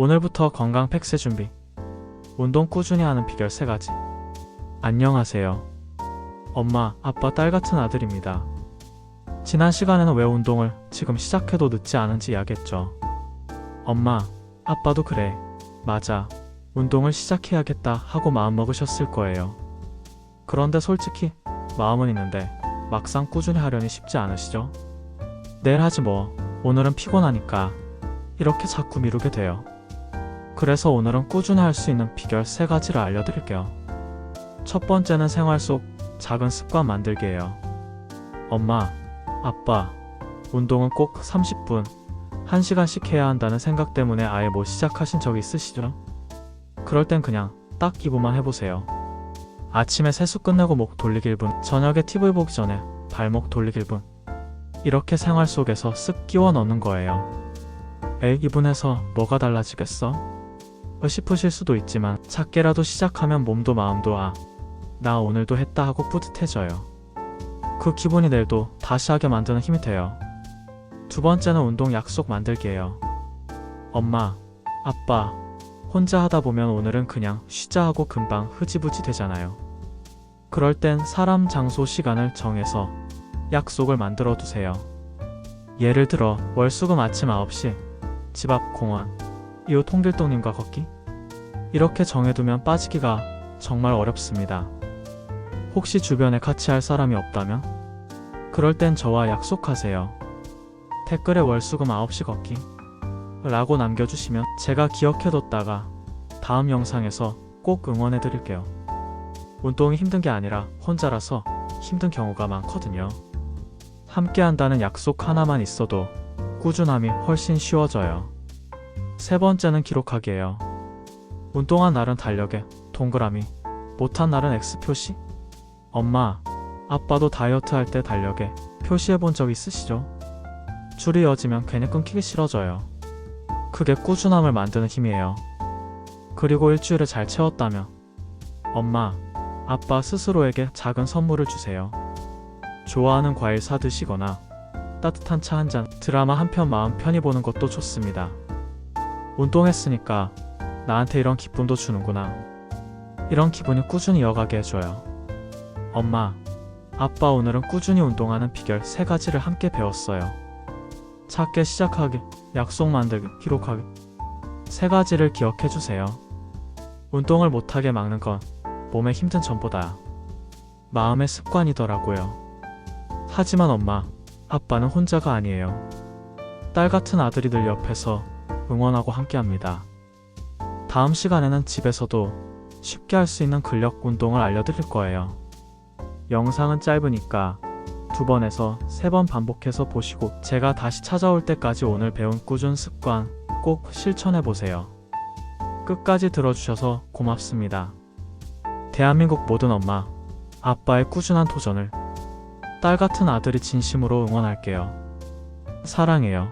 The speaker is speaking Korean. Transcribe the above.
오늘부터 건강 팩스 준비. 운동 꾸준히 하는 비결 3가지. 안녕하세요. 엄마, 아빠, 딸 같은 아들입니다. 지난 시간에는 왜 운동을 지금 시작해도 늦지 않은지 이야기했죠. 엄마, 아빠도 그래. 맞아. 운동을 시작해야겠다 하고 마음먹으셨을 거예요. 그런데 솔직히 마음은 있는데 막상 꾸준히 하려니 쉽지 않으시죠? 내일 하지 뭐. 오늘은 피곤하니까 이렇게 자꾸 미루게 돼요. 그래서 오늘은 꾸준히 할 수 있는 비결 3가지를 알려드릴게요. 첫 번째는 생활 속 작은 습관 만들기예요. 엄마, 아빠, 운동은 꼭 30분, 1시간씩 해야 한다는 생각 때문에 아예 못 시작하신 적 있으시죠? 그럴 땐 그냥 딱 기부만 해보세요. 아침에 세수 끝내고 목 돌리기 1분, 저녁에 TV 보기 전에 발목 돌리기 1분. 이렇게 생활 속에서 쓱 끼워 넣는 거예요. 에이, 2분에서 뭐가 달라지겠어? 싶으실 수도 있지만 작게라도 시작하면 몸도 마음도 아, 나 오늘도 했다 하고 뿌듯해져요. 그 기분이 내일도 다시 하게 만드는 힘이 돼요. 두 번째는 운동 약속 만들기예요. 엄마, 아빠, 혼자 하다 보면 오늘은 그냥 쉬자 하고 금방 흐지부지 되잖아요. 그럴 땐 사람, 장소, 시간을 정해서 약속을 만들어 두세요. 예를 들어 월수금 아침 9시 집 앞 공원 이웃 통길동님과 걷기 이렇게 정해두면 빠지기가 정말 어렵습니다. 혹시 주변에 같이 할 사람이 없다면? 그럴 땐 저와 약속하세요. 댓글에 월수금 9시 걷기 라고 남겨주시면 제가 기억해뒀다가 다음 영상에서 꼭 응원해드릴게요. 운동이 힘든 게 아니라 혼자라서 힘든 경우가 많거든요. 함께 한다는 약속 하나만 있어도 꾸준함이 훨씬 쉬워져요. 세 번째는 기록하기예요. 운동한 날은 달력에 동그라미, 못한 날은 X 표시? 엄마, 아빠도 다이어트 할 때 달력에 표시해 본 적 있으시죠? 줄이 이어지면 괜히 끊기기 싫어져요. 그게 꾸준함을 만드는 힘이에요. 그리고 일주일을 잘 채웠다면 엄마, 아빠 스스로에게 작은 선물을 주세요. 좋아하는 과일 사 드시거나 따뜻한 차 한 잔, 드라마 한 편 마음 편히 보는 것도 좋습니다. 운동했으니까 나한테 이런 기쁨도 주는구나. 이런 기분이 꾸준히 이어가게 해줘요. 엄마, 아빠 오늘은 꾸준히 운동하는 비결 3가지를 함께 배웠어요. 작게 시작하기, 약속 만들기, 기록하기. 세 가지를 기억해 주세요. 운동을 못하게 막는 건 몸의 힘든 전보다 마음의 습관이더라고요. 하지만 엄마, 아빠는 혼자가 아니에요. 딸 같은 아들이 늘 옆에서 응원하고 함께 합니다. 다음 시간에는 집에서도 쉽게 할 수 있는 근력 운동을 알려드릴 거예요. 영상은 짧으니까 두 번에서 세 번 반복해서 보시고 제가 다시 찾아올 때까지 오늘 배운 꾸준 습관 꼭 실천해 보세요. 끝까지 들어주셔서 고맙습니다. 대한민국 모든 엄마, 아빠의 꾸준한 도전을 딸 같은 아들이 진심으로 응원할게요. 사랑해요.